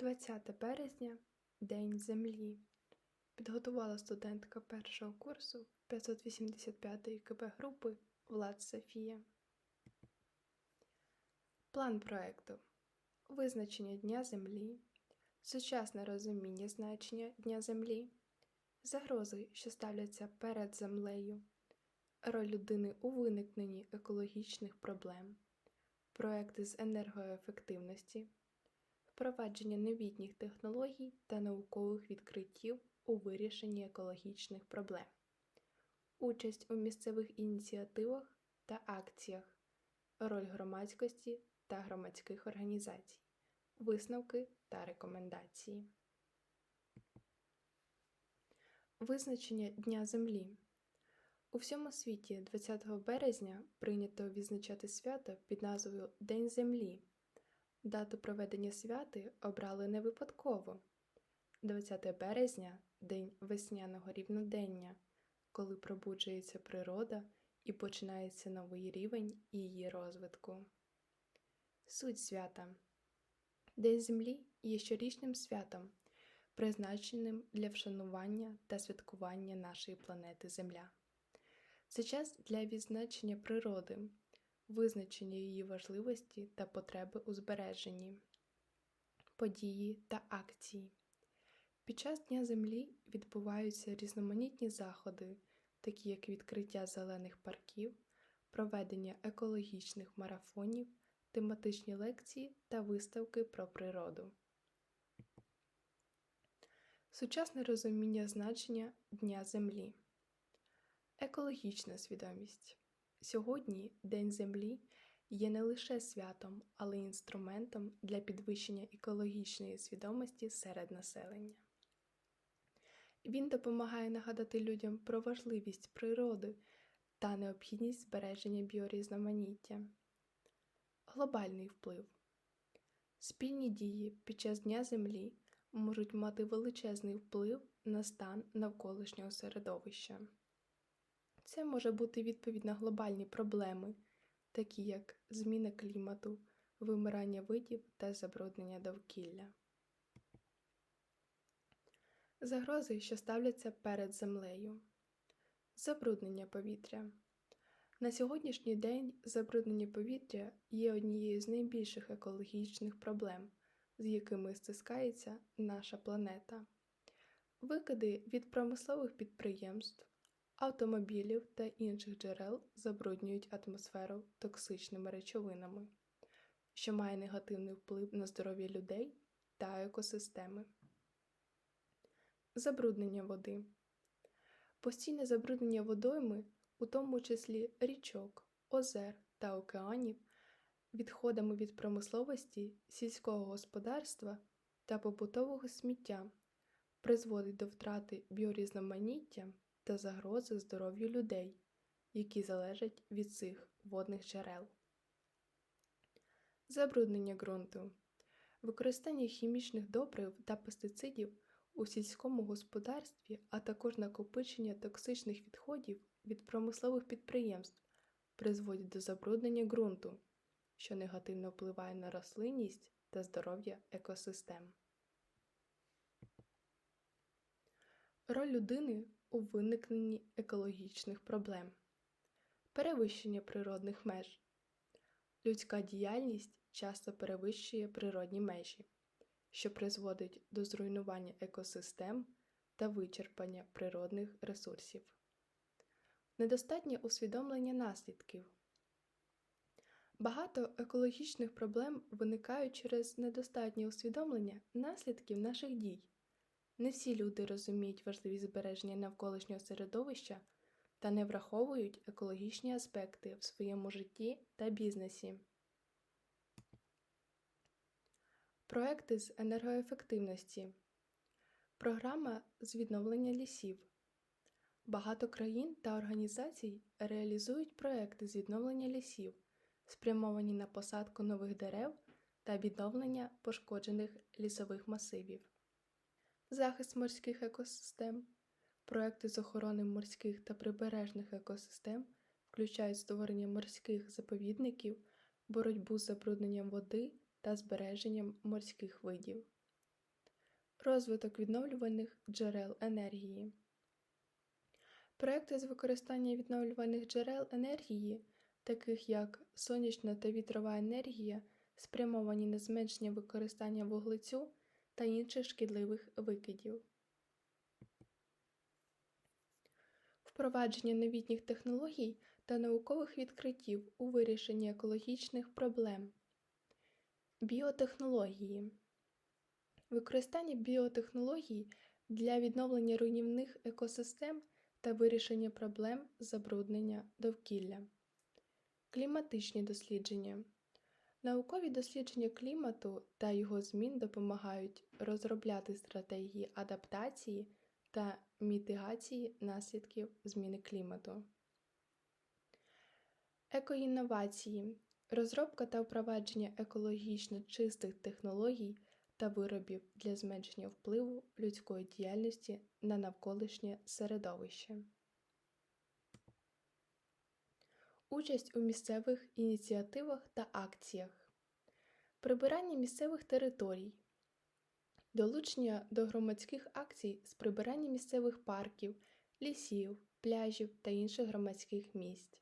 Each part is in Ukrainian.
20 березня День Землі. Підготувала студентка першого курсу 585-ї КП групи Влад Софія. План проекту. Визначення Дня Землі. Сучасне розуміння значення Дня Землі. Загрози, що ставляться перед землею. Роль людини у виникненні екологічних проблем. Проекти з енергоефективності впровадження новітніх технологій та наукових відкриттів у вирішенні екологічних проблем, участь у місцевих ініціативах та акціях, роль громадськості та громадських організацій, висновки та рекомендації. Визначення Дня Землі у всьому світі 20 березня прийнято відзначати свято під назвою День Землі. Дату проведення святи обрали не випадково. 20 березня день весняного рівнодення, коли пробуджується природа і починається новий рівень її розвитку. Суть свята День Землі є щорічним святом, призначеним для вшанування та святкування нашої планети Земля. Це час для відзначення природи, визначення її важливості та потреби у збереженні, події та акції. Під час Дня Землі відбуваються різноманітні заходи, такі як відкриття зелених парків, проведення екологічних марафонів, тематичні лекції та виставки про природу. Сучасне розуміння значення Дня Землі. Екологічна свідомість. Сьогодні День Землі є не лише святом, але й інструментом для підвищення екологічної свідомості серед населення. Він допомагає нагадати людям про важливість природи та необхідність збереження біорізноманіття. Глобальний вплив. Спільні дії під час Дня Землі можуть мати величезний вплив на стан навколишнього середовища. Це може бути відповідь на глобальні проблеми, такі як зміна клімату, вимирання видів та забруднення довкілля. Загрози, що ставляться перед землею. Забруднення повітря. На сьогоднішній день забруднення повітря є однією з найбільших екологічних проблем, з якими стискається наша планета. Викиди від промислових підприємств, автомобілів та інших джерел забруднюють атмосферу токсичними речовинами, що має негативний вплив на здоров'я людей та екосистеми. Забруднення води. Постійне забруднення водойми, у тому числі річок, озер та океанів, відходами від промисловості, сільського господарства та побутового сміття, призводить до втрати біорізноманіття та загрози здоров'ю людей, які залежать від цих водних джерел. Забруднення ґрунту. Використання хімічних добрив та пестицидів у сільському господарстві, а також накопичення токсичних відходів від промислових підприємств призводять до забруднення ґрунту, що негативно впливає на рослинність та здоров'я екосистем. Роль людини у виникненні екологічних проблем, перевищення природних меж. Людська діяльність часто перевищує природні межі, що призводить до зруйнування екосистем та вичерпання природних ресурсів. Недостатнє усвідомлення наслідків. Багато екологічних проблем виникають через недостатнє усвідомлення наслідків наших дій. Не всі люди розуміють важливість збереження навколишнього середовища та не враховують екологічні аспекти в своєму житті та бізнесі. Проекти з енергоефективності. Програма з відновлення лісів. Багато країн та організацій реалізують проекти з відновлення лісів, спрямовані на посадку нових дерев та відновлення пошкоджених лісових масивів. Захист морських екосистем. Проекти з охорони морських та прибережних екосистем включають створення морських заповідників, боротьбу з забрудненням води та збереженням морських видів. розвиток відновлювальних джерел енергії. Проекти з використання відновлювальних джерел енергії, таких як сонячна та вітрова енергія, спрямовані на зменшення використання вуглецю та інших шкідливих викидів. Впровадження новітніх технологій та наукових відкриттів у вирішенні екологічних проблем. Біотехнології. Використання біотехнологій для відновлення руйнівних екосистем та вирішення проблем забруднення довкілля. Кліматичні дослідження. Наукові дослідження клімату та його змін допомагають розробляти стратегії адаптації та мітигації наслідків зміни клімату. Екоінновації розробка та впровадження екологічно чистих технологій та виробів для зменшення впливу людської діяльності на навколишнє середовище. Участь у місцевих ініціативах та акціях. Прибирання місцевих територій. Долучення до громадських акцій з прибирання місцевих парків, лісів, пляжів та інших громадських місць.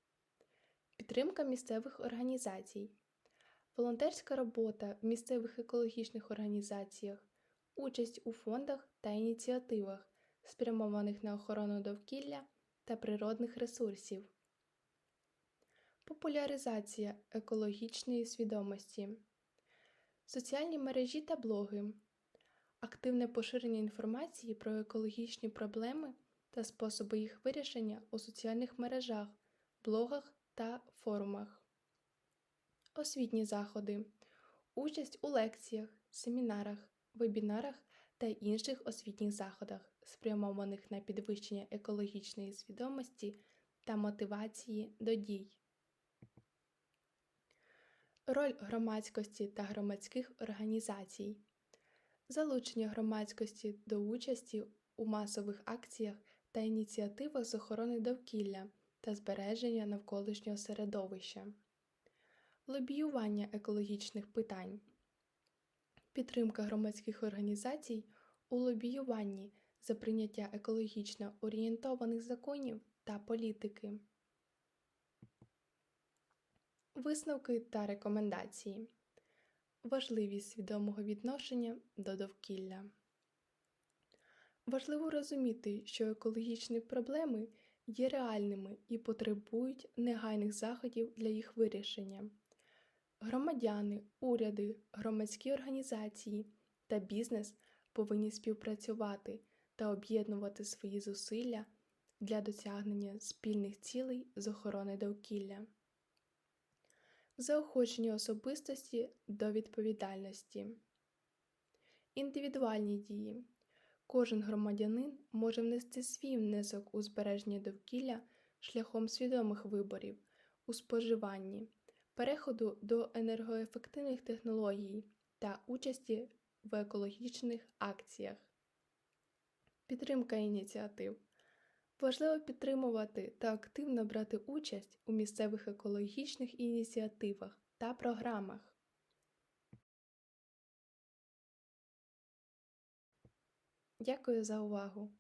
Підтримка місцевих організацій. Волонтерська робота в місцевих екологічних організаціях, участь у фондах та ініціативах, спрямованих на охорону довкілля та природних ресурсів. Популяризація екологічної свідомості. Соціальні мережі та блоги. Активне поширення інформації про екологічні проблеми та способи їх вирішення у соціальних мережах, блогах та форумах. Освітні заходи. Участь у лекціях, семінарах, вебінарах та інших освітніх заходах, спрямованих на підвищення екологічної свідомості та мотивації до дій. Роль громадськості та громадських організацій. Залучення громадськості до участі у масових акціях та ініціативах з охорони довкілля та збереження навколишнього середовища, лобіювання екологічних питань, підтримка громадських організацій у лобіюванні за прийняття екологічно орієнтованих законів та політики. Висновки та рекомендації. Важливість свідомого відношення до довкілля. Важливо розуміти, що екологічні проблеми є реальними і потребують негайних заходів для їх вирішення. Громадяни, уряди, громадські організації та бізнес повинні співпрацювати та об'єднувати свої зусилля для досягнення спільних цілей з охорони довкілля. Заохочення особистості до відповідальності. Індивідуальні дії. Кожен громадянин може внести свій внесок у збереження довкілля шляхом свідомих виборів у споживанні, переходу до енергоефективних технологій та участі в екологічних акціях. Підтримка ініціатив. Важливо підтримувати та активно брати участь у місцевих екологічних ініціативах та програмах. Дякую за увагу!